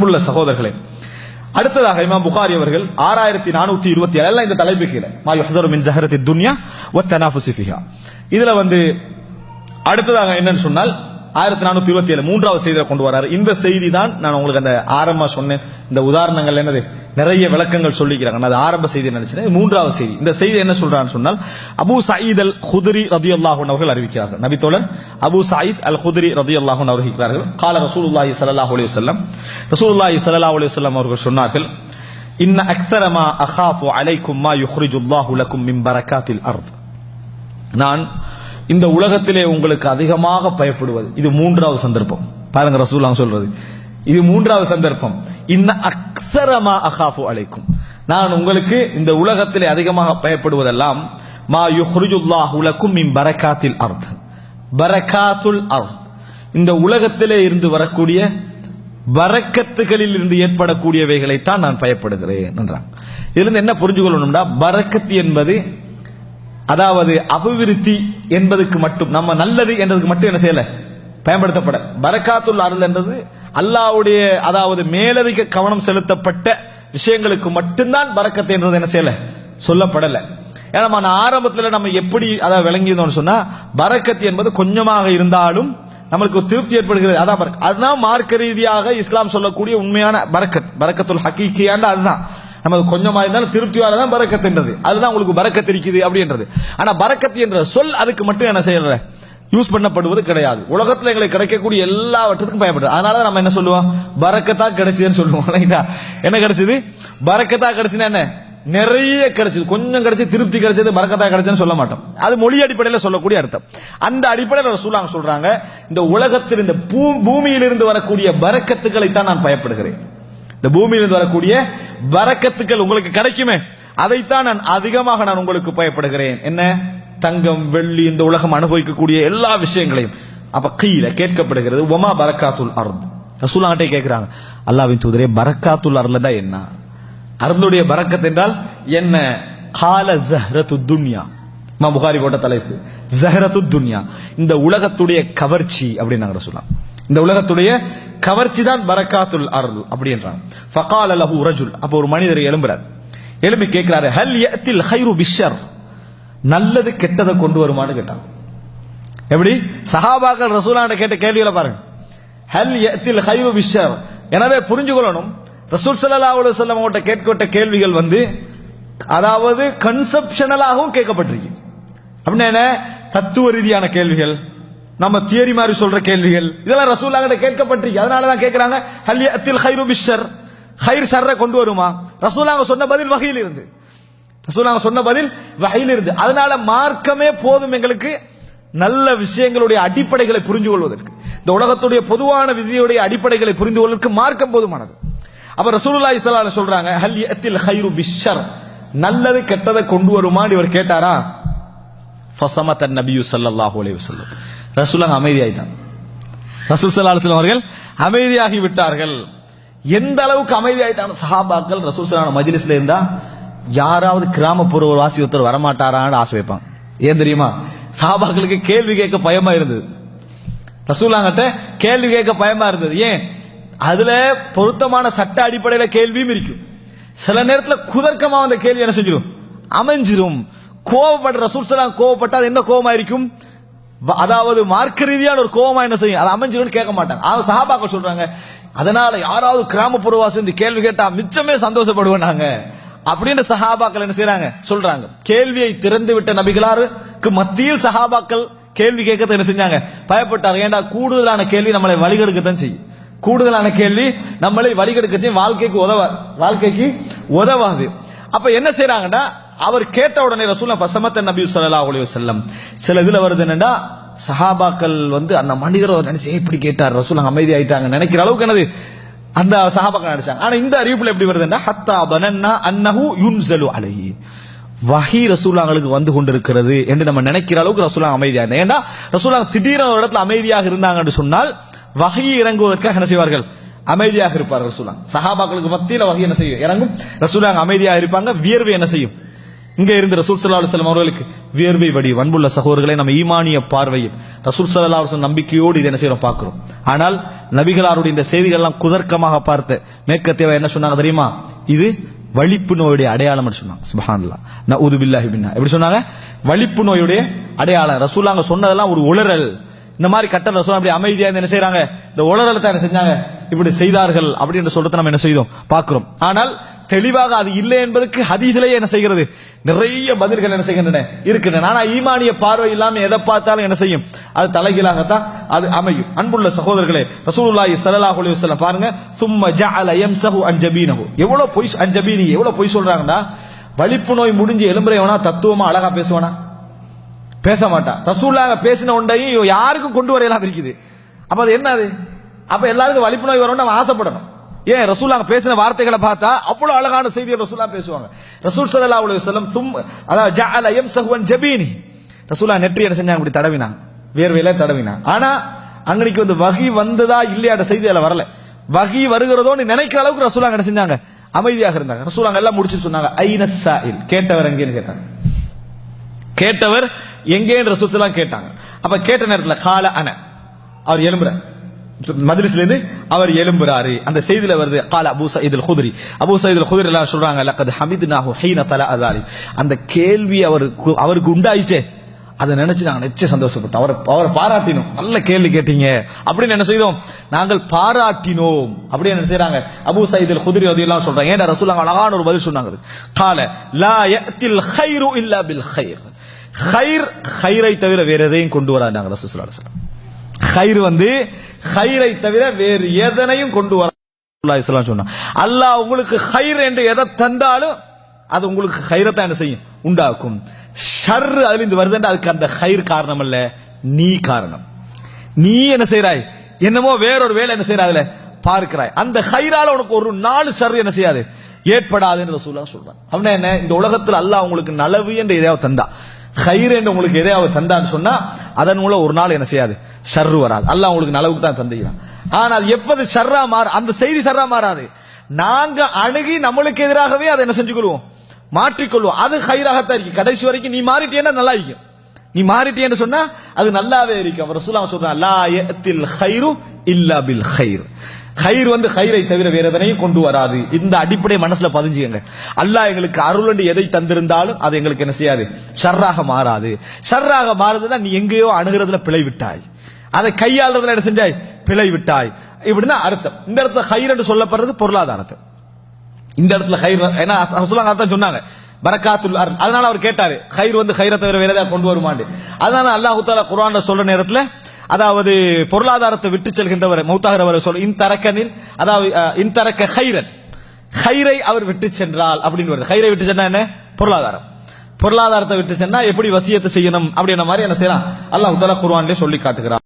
அன்புள்ள சகோதரர்களே அடுத்ததாக இமாம் புகாரி அவர்கள் ஆறாயிரத்தி நானூத்தி இருபத்தி ஏழு இந்த தலைப்பு கீழே. மா யுஹதரு மின் ஜஹரத்தி துன்யா வ இதுல வந்து அடுத்ததாக என்னன்னு சொன்னால் ஆயிரத்தி நானூத்தி இருபத்தி ஏழு மூன்றாவது செய்தியை கொண்டு வராரு. இந்த செய்தி தான் நான் உங்களுக்கு அந்த ஆரம்ப சொன்னேன். இந்த உதாரணங்கள் என்னது? நிறைய விளக்கங்கள் சொல்லிக்கிறாங்க. நான் அது ஆரம்ப செய்தி நினைச்சேன் மூன்றாவது செய்தி. இந்த செய்தி என்ன சொல்றான்னு சொன்னால் அபு சயீத் அல் குதிரி ரதி அல்லாஹூன் அவர்கள் அறிவிக்கிறார்கள். நபித்தோழர் அபு சயீத் அல் குதிரி ரதி அல்லாஹூன் அவர்கள் கால ரசூலுல்லாஹி சல்லாஹ் அலி வல்லம் ரசூலுல்லாஹி சல்லாஹ் அலி வல்லம் அவர்கள் சொன்னார்கள் இன்ன அக்தரமா அஹாஃபு அலைக்கும் மா யுஹ்ரிஜுல்லாஹு லக்கும் மின் பரக்காத்தில் அர்த். நான் இந்த உலகத்திலே உங்களுக்கு அதிகமாக பயப்படுவது. இது மூன்றாவது சந்தர்ப்பம். பாருங்க ரசூல்லாம் சொல்றது. இது மூன்றாவது சந்தர்ப்பம். இன்ன அக்ஸரமா அகாஃபு அழைக்கும் நான் உங்களுக்கு இந்த உலகத்திலே அதிகமாக பயப்படுவதெல்லாம் மா யுஹ்ரிஜுல்லாஹு உலக்கும் மின் பரக்காத்தில் அர்த். பரக்காத்துல் அர்த். இந்த உலகத்திலே இருந்து வரக்கூடிய பரக்கத்துகளில் இருந்து ஏற்படக்கூடியவைகளைத்தான் நான் பயப்படுகிறேன் என்றான் இதிலிருந்து என்ன புரிஞ்சுக்கொள்ளணும்னா பரக்கத்து என்பது அதாவது அபிவிருத்தி என்பதுக்கு மட்டும் நம்ம நல்லது என்றதுக்கு மட்டும் என்ன செய்யல? பயன்படுத்தப்பட பரக்காத்துல் அருள் என்றது அல்லாவுடைய அதாவது மேலதிக கவனம் செலுத்தப்பட்ட விஷயங்களுக்கு மட்டும்தான் பறக்கத்தை என்றது என்ன செய்யல? சொல்லப்படல. ஏன்னா நம்ம ஆரம்பத்தில் நம்ம எப்படி அதை விளங்கியிருந்தோம்னு சொன்னா பரக்கத்து என்பது கொஞ்சமாக இருந்தாலும் நம்மளுக்கு ஒரு திருப்தி ஏற்படுகிறது. அதான் பரக் அதுதான் மார்க்க ரீதியாக இஸ்லாம் சொல்லக்கூடிய உண்மையான பரக்கத். பரக்கத்துல் ஹக்கீக்கியாண்டு அதுதான். நமக்கு கொஞ்சமா இருந்தாலும் திருப்தியால தான் பரக்கத்துன்றது அதுதான் உங்களுக்கு பறக்கத்து இருக்குது அப்படின்றது. ஆனா பறக்கத்து என்ற சொல் அதுக்கு மட்டும் என்ன செய்யற யூஸ் பண்ணப்படுவது கிடையாது. உலகத்தில் எங்களுக்கு கிடைக்கக்கூடிய எல்லாவற்றுக்கும் பயப்படுது அதனால நம்ம என்ன சொல்லுவோம்? பரக்கத்தா கிடைச்சதுன்னு சொல்லுவோம். ரைட்டா என்ன கிடைச்சது? பரக்கத்தா கிடைச்சுன்னா என்ன? நிறைய கிடைச்சது. கொஞ்சம் கிடைச்சு திருப்தி கிடைச்சது பறக்கத்தா கிடைச்சதுன்னு சொல்ல மாட்டோம். அது மொழி அடிப்படையில் சொல்லக்கூடிய அர்த்தம். அந்த அடிப்படையில் ரசூலாங்க சொல்றாங்க இந்த உலகத்தில் இந்த பூ பூமியிலிருந்து வரக்கூடிய பறக்கத்துக்களை தான் நான் பயப்படுகிறேன். இந்த பூமியிலிருந்து வரக்கூடிய வரக்கத்துக்கள் உங்களுக்கு கிடைக்குமே. அதைத்தான் நான் அதிகமாக நான் உங்களுக்கு பயப்படுகிறேன். என்ன? தங்கம் வெள்ளி இந்த உலகம் அனுபவிக்கக்கூடிய எல்லா விஷயங்களையும். அப்ப கீழே கேட்கப்படுகிறது ஒமா பரக்காத்துல் அருள் ரசூலாட்டை கேட்கிறாங்க. அல்லாவின் தூதரே பரக்காத்துல் அருள்தான் என்ன? அருளுடைய பரக்கத் என்றால் என்ன? கால ஜஹரத்து துன்யா. மா புகாரி போட்ட தலைப்பு. ஜஹரத்து துன்யா. இந்த உலகத்துடைய கவர்ச்சி அப்படின்னு சொல்லலாம். இந்த உலகத்துடைய கவர்ச்சி தான் பரக்காத்துல் அருள் அப்படின்றான் ஃபகால் லஹு ரஜுல். அப்போ ஒரு மனிதர் எழும்புறார். எழும்பி கேட்கிறாரு ஹல் யத்தில் ஹைரு பிஷர் நல்லது கெட்டதை கொண்டு வருமான்னு கேட்டான். எப்படி? சஹாபாக்கள் ரசூலாண்ட கேட்ட கேள்விகளை பாருங்க. ஹல் யத்தில் ஹைரு பிஷர் எனவே புரிஞ்சு கொள்ளணும் ரசூல் சல்லா அலைஹி வஸல்லம் அவங்கள்ட்ட கேட்கப்பட்ட கேள்விகள் வந்து அதாவது கன்செப்ஷனலாகவும் கேட்கப்பட்டிருக்கு. அப்படின்னா என்ன? தத்துவ ரீதியான கேள்விகள். நம்ம தியரி மாதிரி சொல்ற கேள்விகள். இதெல்லாம் ரசூல்லாங்கிட்ட கேட்கப்பட்டிருக்கு. அதனால தான் கேட்கறாங்க ஹல் ஹைரு பிஷர் ஹைர் ஷர்ரை கொண்டு வருமா? ரசூலாங்க சொன்ன பதில் வகையில் இருந்து. ரசூலாங்க சொன்ன பதில் வகையில் இருந்து. அதனால மார்க்கமே போதும் எங்களுக்கு நல்ல விஷயங்களுடைய அடிப்படைகளை புரிந்து கொள்வதற்கு. இந்த உலகத்துடைய பொதுவான விதியுடைய அடிப்படைகளை புரிந்து கொள்வதற்கு மார்க்கம் போதுமானது. அப்ப ரசூலுல்லா இஸ்லாம் சொல்றாங்க ஹல்யத்தில் ஹைரு பிஷர் நல்லது கெட்டதை கொண்டு வருமான்னு இவர் கேட்டாரா? ஃபசமத் நபியு சல்லாஹூ அலைவசல்லம் வஸல்லம் ரசூலுல்லாஹ் அமைதியாயிட்டாங்க ரசூல் சல்லா அலுவலம் அவர்கள் அமைதியாகி விட்டார்கள். எந்த அளவுக்கு அமைதியாயிட்டாங்க சஹாபாக்கள் ரசூல் ஸல்லல்லாஹு மஜ்லிஸ்ல இருந்தா யாராவது கிராமப்புற ஒரு வாசி ஒருத்தர் வரமாட்டாரான்னு ஆசை வைப்பான். ஏன் தெரியுமா? சஹாபாக்களுக்கு கேள்வி கேட்க பயமா இருந்தது. ரசூலாங்கிட்ட கேள்வி கேட்க பயமா இருந்தது. ஏன்? அதுல பொருத்தமான சட்ட அடிப்படையில கேள்வியும் இருக்கும். சில நேரத்தில் குதர்க்கமா அந்த கேள்வி என்ன செஞ்சிடும் அமைஞ்சிரும். கோவப்பட்ட ரசூல் சலாம் கோவப்பட்டா அது என்ன கோவமா இருக்கும்? அதாவது மார்க்க ரீதியான ஒரு கோபமா என்ன செய்யும்? அதை அமைஞ்சிருன்னு கேட்க மாட்டாங்க. அவங்க சஹாபாக்கள் சொல்றாங்க அதனால யாராவது கிராமப்புறவாசி இந்த கேள்வி கேட்டா மிச்சமே சந்தோஷப்படுவோம் நாங்க. அப்படின்னு சஹாபாக்கள் என்ன செய்யறாங்க சொல்றாங்க. கேள்வியை திறந்து விட்ட நபிகளாருக்கு மத்தியில் சஹாபாக்கள் கேள்வி கேட்கறது என்ன செஞ்சாங்க? பயப்பட்டாங்க. ஏன்டா கூடுதலான கேள்வி நம்மளை வழிகெடுக்கத்தான் செய்யும். கூடுதலான கேள்வி நம்மளை வழிகெடுக்க வாழ்க்கைக்கு உதவ வாழ்க்கைக்கு உதவாது. அப்ப என்ன செய்யறாங்கன்னா அவர் கேட்ட உடனே ரசூலா ஃபசமத்த நபி ஸல்லல்லாஹு அலைஹி செல்லம் சில இதுல வருது என்னன்னா சஹாபாக்கள் வந்து அந்த மனிதர் நினைச்சு இப்படி கேட்டார் ரசூல் அமைதி ஆயிட்டாங்க நினைக்கிற அளவுக்கு என்னது? அந்த சஹாபாக்கள் நினைச்சாங்க. ஆனா இந்த அறிவிப்புல எப்படி வருதுன்னா ஹத்தா பனன்னா அன்னஹு யுன்சலு அலைஹி. வஹி ரசூலாங்களுக்கு வந்து கொண்டிருக்கிறது என்று நம்ம நினைக்கிற அளவுக்கு ரசூலா அமைதியா இருந்தாங்க ஏன்னா ரசூலா திடீரென ஒரு இடத்துல அமைதியாக இருந்தாங்க என்று சொன்னால் வகை இறங்குவதற்காக என்ன செய்வார்கள்? அமைதியாக இருப்பார்கள் ரசூலா சஹாபாக்களுக்கு மத்தியில் வகை என்ன செய்யும்? இறங்கும். ரசூலாங்க அமைதியாக இருப்பாங்க வியர்வை என்ன செய்யும்? இங்கே இருந்து ரசூல் சல்லா அலைஹி அவர்களுக்கு வியர்வை வடி அன்புள்ள சகோதரர்களை நம்ம ஈமானிய பார்வையில் ரசூல் சல்லா அலைஹி நம்பிக்கையோடு இதை என்ன செய்யறோம் பார்க்கிறோம். ஆனால் நபிகளாருடைய இந்த செய்திகள் எல்லாம் குதர்க்கமாக பார்த்து மேற்கத்தேவா என்ன சொன்னாங்க தெரியுமா? இது வலிப்பு நோயுடைய அடையாளம் சொன்னாங்க. சுபஹான்லா நான் உதுபில்லாஹி பின்னா. எப்படி சொன்னாங்க? வலிப்பு நோயுடைய அடையாளம். ரசூலாங்க சொன்னதெல்லாம் ஒரு உளறல். இந்த மாதிரி கட்ட ரசூல் அப்படி அமைதியா என்ன செய்யறாங்க இந்த உளறலை தான் என்ன செஞ்சாங்க? இப்படி செய்தார்கள் அப்படின்னு சொல்றதை நம்ம என்ன செய்தோம்? பார்க்கிறோம். ஆனால் தெளிவாக அது இல்லை என்பதற்கு ஹதீஸிலேயே என்ன செய்கிறது? நிறைய பதில்கள் என்ன செய்கின்றன இருக்கின்றன. ஆனா ஈமானிய பார்வை இல்லாம எதை பார்த்தாலும் என்ன செய்யும்? அது தலைகீழாகத்தான் அது அமையும். அன்புள்ள சகோதரர்களே ரசூலுல்லாஹி ஸல்லல்லாஹு அலைஹி வஸல்லம் பாருங்க சும்ம ஜஅல யம்சஹு அன் ஜபீனஹு. எவ்வளவு பொய் அன் ஜபீனி எவ்வளவு பொய் சொல்றாங்கன்னா வலிப்பு நோய் முடிஞ்சு எலும்புறையவனா தத்துவமா அழகா பேசுவானா? பேச மாட்டான். ரசூல்லாங்க பேசின ஒன்றையும் யாருக்கும் கொண்டு வரையலாம் இருக்குது. அப்ப அது என்னது அப்ப எல்லாருக்கும் வலிப்பு நோய் வரணும்னு அவன் ஆசைப்படணும். ஏன் ரசூலாங்க பேசின வார்த்தைகளை பார்த்தா அவ்வளவு அழகான செய்தியை ரசூலா பேசுவாங்க. ரசூல் சதல்லா அவ்வளவு செல்லம் தும் அதாவது ஜஅல எம் சஹுவன் ஜபீனி. ரசூலா நெற்றி என்ன செஞ்சாங்க இப்படி தடவினாங்க. வேர்வையில தடவினாங்க. ஆனா அங்கனைக்கு வந்து வகி வந்ததா இல்லையாட செய்தி அதில் வரல. வகி வருகிறதோன்னு நினைக்கிற அளவுக்கு ரசூலாங்க என்ன செஞ்சாங்க? அமைதியாக இருந்தாங்க. ரசூலாங்க எல்லாம் முடிச்சு சொன்னாங்க. ஐனஸ் சாயில் கேட்டவர் எங்கேன்னு கேட்டாங்க. கேட்டவர் எங்கேன்னு ரசூல்லாம் கேட்டாங்க. அப்ப கேட்ட நேரத்தில் கால அன அவர் எலும்புற மஜ்லிஸ்ல இருந்து அவர் எழும்புறாரு. அந்த செய்தியில வருது கால Abu Saeed al Khudri. Abu Saeed al Khudri எல்லாம் சொல்றாங்க லக்கத் ஹமித்னாஹு ஹீன தல அதாலி அந்த கேள்வி அவருக்கு அவருக்கு உண்டாயிச்சே. அதை நினைச்சு நாங்க நிச்சயம் சந்தோஷப்பட்டோம். அவரை அவரை பாராட்டினோம். நல்ல கேள்வி கேட்டீங்க. அப்படின்னு என்ன செய்தோம்? நாங்கள் பாராட்டினோம். அப்படின்னு என்ன செய்யறாங்க அபு சயீத் அல் குத்ரி அதையெல்லாம் சொல்றாங்க ஏன்னா ரசூலாங்க அழகான ஒரு பதில் சொன்னாங்க. கால லா யத்தில் ஹைரு இல்லா பில் ஹைர் ஹைர் ஹைரை தவிர வேற எதையும் கொண்டு வராங்க ரசூல் ஸல்லல்லாஹு ஹைர் வந்து ஹைரை தவிர வேறு எதனையும் கொண்டு வர ரசூலுல்லாஹி அல்லாஹ் உங்களுக்கு ஹைர் என்று எதை தந்தாலும் அது உங்களுக்கு ஹைரத்தான் என்ன செய்யும்? உண்டாக்கும். ஷர் அதுல இருந்து வருது அதுக்கு அந்த ஹைர் காரணம் அல்ல நீ காரணம். நீ என்ன செய்யறாய் என்னமோ வேறொரு வேலை என்ன செய்யற அதுல? பார்க்கிறாய். அந்த ஹைரால உனக்கு ஒரு நாலு ஷர் என்ன செய்யாது? ஏற்படாதுன்னு சொல்லலாம் சொல்றான். அப்படின்னா என்ன? இந்த உலகத்தில் அல்லாஹ் உங்களுக்கு நலவு என்று எதையாவது தந்தா. ஹைர் என்று உங்களுக்கு எதையாவது தந்தான்னு சொன்னா அதன் மூலம் ஒரு நாள் என்ன செய்யாது? ஷர்ரு வராது. அல்லாஹ் உங்களுக்கு நலவுக்கு தான் தந்துகிறான். ஆனால் எப்போது ஷர்ரா மாற அந்த செய்தி ஷர்ரா மாறாது. நாங்க அணுகி நம்மளுக்கு எதிராகவே அதை என்ன செஞ்சுக்கொள்வோம் மாற்றிக்கொள்வோம் அது ஹைராகத்தான் இருக்கு. கடைசி வரைக்கும் நீ மாறிட்டேன்னா நல்லா இருக்கும். நீ மாறிட்டேன்னு சொன்னா அது நல்லாவே இருக்கும். அவர் ரசூலா சொல்றான் லா எத்தில் ஹைரு இல்லா பில் ஹைர் ஹைர் வந்து ஹைரை தவிர வேற எதனையும் கொண்டு வராது. இந்த அடிப்படை மனசுல பதிஞ்சுங்க அல்லாஹ் எங்களுக்கு அருள் எதை தந்திருந்தாலும் அது எங்களுக்கு என்ன செய்யாது? ஷர்ராக மாறாது. ஷர்ராக மாறுதுன்னா நீ எங்கேயோ அணுகிறதுல பிழை விட்டாய் அதை கையாளுறதுல என்ன செஞ்சாய்? பிழை விட்டாய் இப்படின்னா அர்த்தம். இந்த இடத்துல ஹைர் என்று சொல்லப்படுறது பொருளாதாரத்தை இந்த இடத்துல ஹைர் ஏன்னா ரசூலுல்லாஹ் அதான் சொன்னாங்க. பரக்காத்துல் அதனால அவர் கேட்டாரு ஹைர் வந்து ஹைரை தவிர வேற ஏதாவது கொண்டு வருமாண்டு அதனால அல்லாஹ் தாலா குரான் சொல்ற நேரத்துல அதாவது பொருளாதாரத்தை விட்டு செல்கின்றவர் மௌத்தாகிறவர் சொல் இன் தரக்கனில் அதாவது இன் தரக்க ஹைரன். ஹைரை அவர் விட்டு சென்றால் அப்படின்னு வருது. ஹைரை விட்டு சென்றா என்ன? பொருளாதாரம். பொருளாதாரத்தை விட்டு சென்னா எப்படி வசியத்தை செய்யணும்? அப்படின்ற மாதிரி என்ன செய்யலாம் அல்லாஹ் தாலா குர்ஆன்லயே சொல்லி காட்டுகிறார்